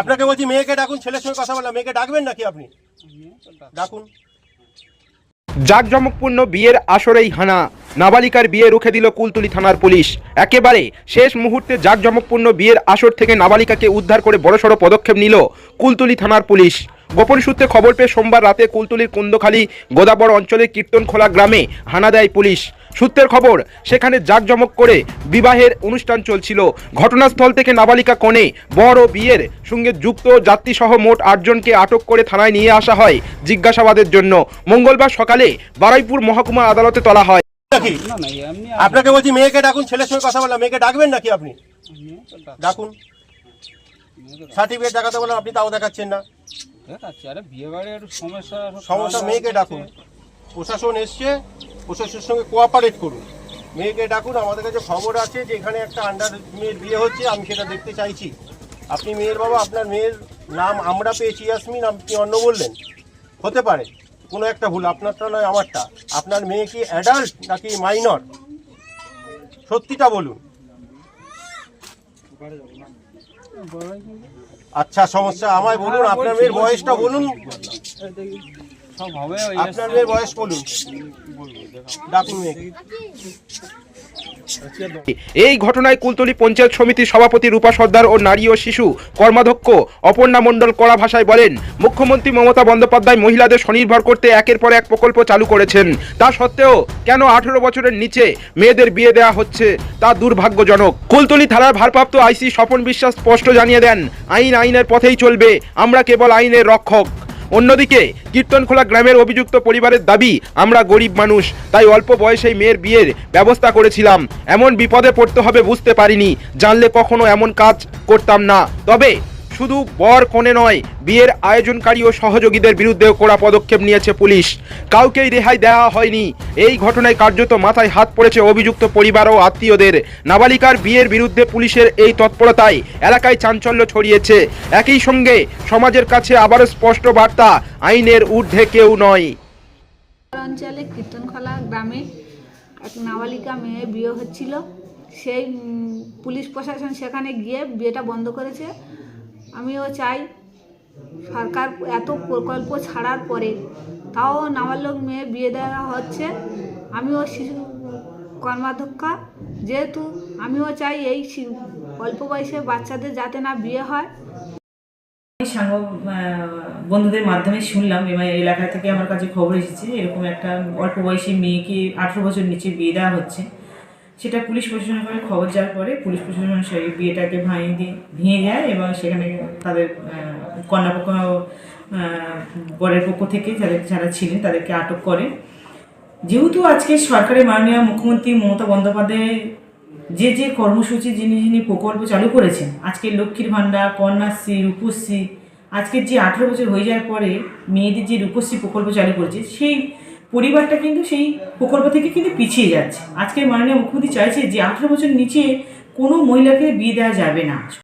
আপনাকে বলছি মেয়েকে ডাকুন ছেলের সঙ্গে কথা বললাম মেয়েকে ডাকবেন নাকি আপনি? ডাকুন। জাঁকজমকপূর্ণ বিয়ের আসরেই হানা। নাবালিকার বিয়ে রুখে দিল কুলতুলি থানার পুলিশ। একেবারে শেষ মুহূর্তে জাঁকজমকপূর্ণ বিয়ের আসর থেকে নাবালিকাকে উদ্ধার করে বড়সড় পদক্ষেপ নিল কুলতুলি থানার পুলিশ। গোপন সূত্রে খবর পেয়ে সোমবার রাতে কুলতুলির কুন্দখালী গোদাবর অঞ্চলের কীর্তনখোলা গ্রামে হানা দেয় পুলিশ। সূত্রের খবর সেখানে জাঁকজমক করে বিবাহের অনুষ্ঠান চলছিল। ঘটনাস্থল থেকে নাবালিকা কনে বর ও বিয়ের সঙ্গে যুক্ত যাত্রীসহ মোট আটজনকে আটক করে থানায় নিয়ে আসা হয় জিজ্ঞাসাবাদের জন্য। মঙ্গলবার সকালে বারাইপুর মহকুমা আদালতে তোলা হয়। আপনাকে বলছি মেয়েকে ডাকুন ছেলের সঙ্গে কথা বললাম। মেয়েকে ডাকবেন নাকি আপনি? ডাকুন। সার্টিফিকেট দেখাতে বললাম আপনি তাও দেখাচ্ছেন না। ঠিক আছে আরে বিয়ে বাড়ির একটু সমস্যা সমস্যা মেয়েকে ডাকুন। প্রশাসন এসছে প্রশাসনের সঙ্গে কোঅপারেট করুন। মেয়েকে ডাকুন আমাদের কাছে খবর আছে যে এখানে একটা আন্ডার মেয়ের বিয়ে হচ্ছে আমি সেটা দেখতে চাইছি। আপনি মেয়ের বাবা আপনার মেয়ের নাম আমরা পেয়েছি ইয়াসমিন আপনি অন্য বললেন। হতে পারে কোনো একটা ভুল আপনারটা নয় আমারটা। আপনার মেয়ে কি অ্যাডাল্ট নাকি মাইনর সত্যিটা বলুন। আচ্ছা সমস্যা। আমায় বলুন আপনার মেয়ের বয়সটা বলুন। আপনার মেয়ের বয়স বলুন। ডাকুন মেয়েকে। এই ঘটনায় কুলতলি পঞ্চায়েত সমিতির সভাপতি রূপা সর্দার ও নারী ও শিশু কর্মাধ্যক্ষ অপর্ণা মণ্ডল কড়া ভাষায় বলেন, মুখ্যমন্ত্রী মমতা বন্দ্যোপাধ্যায় মহিলাদের স্বনির্ভর করতে একের পর এক প্রকল্প চালু করেছেন। তা সত্ত্বেও কেন আঠেরো বছরের নিচে মেয়েদের বিয়ে দেওয়া হচ্ছে তা দুর্ভাগ্যজনক। কুলতলি থানার ভারপ্রাপ্ত আইসি স্বপন বিশ্বাস স্পষ্ট জানিয়ে দেন, আইন আইনের পথেই চলবে, আমরা কেবল আইনের রক্ষক। অন্যদিকে, কীর্তনখোলা গ্রামের অভিযুক্ত পরিবারের দাবি, আমরা গরিব মানুষ, তাই অল্প বয়সেই মেয়ের বিয়ের ব্যবস্থা করেছিলাম। এমন বিপদে পড়তে হবে বুঝতে পারিনি, জানলে কখনো এমন কাজ করতাম না। তবে শুধু বর কোণে নয়, বিয়ের আয়োজনকারী ও সহযোগীদের বিরুদ্ধেও কড়া পদক্ষেপ নিয়েছে পুলিশ। কাউকেই রেহাই দেওয়া হয়নি। এই ঘটনায় কার্যত মাথায় হাত পড়েছে অভিযুক্ত পরিবার ও আত্মীয়দের। নাবালিকার বিয়ের বিরুদ্ধে পুলিশের এই তৎপরতায় এলাকায় চাঞ্চল্য ছড়িয়েছে। একই সঙ্গে সমাজের কাছে আবারও স্পষ্ট বার্তা, আইনের ঊর্ধ্বে কেউ নয়। অঞ্চলে কীর্তনখোলা গ্রামে এক নাবালিকা মেয়ে বিয়ে হচ্ছিল। সেই পুলিশ প্রশাসন সেখানে গিয়ে বিয়েটা বন্ধ করেছে। আমিও চাই সরকার এত প্রকল্প ছাড়ার পরে তাও নাবালক মেয়ে বিয়ে দেওয়া হচ্ছে। আমিও শিশু কর্মাধ্যক্ষা। যেহেতু আমিও চাই এই অল্প বয়সে বাচ্চাদের যাতে না বিয়ে হয়। আমি বন্ধুদের মাধ্যমে শুনলাম এবার এলাকা থেকে আমার কাছে খবর এসেছে এরকম একটা অল্প বয়সী মেয়েকে আঠেরো বছর নিচে বিয়ে দেওয়া হচ্ছে। সেটা পুলিশ প্রশাসনের কাছে খবর যাওয়ার পরে পুলিশ প্রশাসন সেই বিয়েটাকে ভাঙিয়ে দিয়ে, ভেঙে যায় এবং সেখানে তাদের কন্যাপক্ষ বরের পক্ষ থেকে যাদের যারা ছিলেন তাদেরকে আটক করে। যেহেতু আজকে সরকারের মাননীয় মুখ্যমন্ত্রী মমতা বন্দ্যোপাধ্যায় যে যে কর্মসূচি, যিনি যিনি প্রকল্প চালু করেছেন আজকে লক্ষ্মীর ভাণ্ডার, কন্যাশ্রী, রূপশ্রী, আজকের যে আঠেরো বছর হয়ে যাওয়ার পরে মেয়েদের যে রূপশ্রী প্রকল্প চালু করেছে, সেই পরিবারটা কিন্তু সেই প্রকল্প থেকে কিন্তু পিছিয়ে যাচ্ছে। আজকে মাননীয় মুখ্যমন্ত্রী চাইছে যে আঠেরো বছর নিচে কোনো মহিলাকে বিয়ে দেওয়া যাবে না।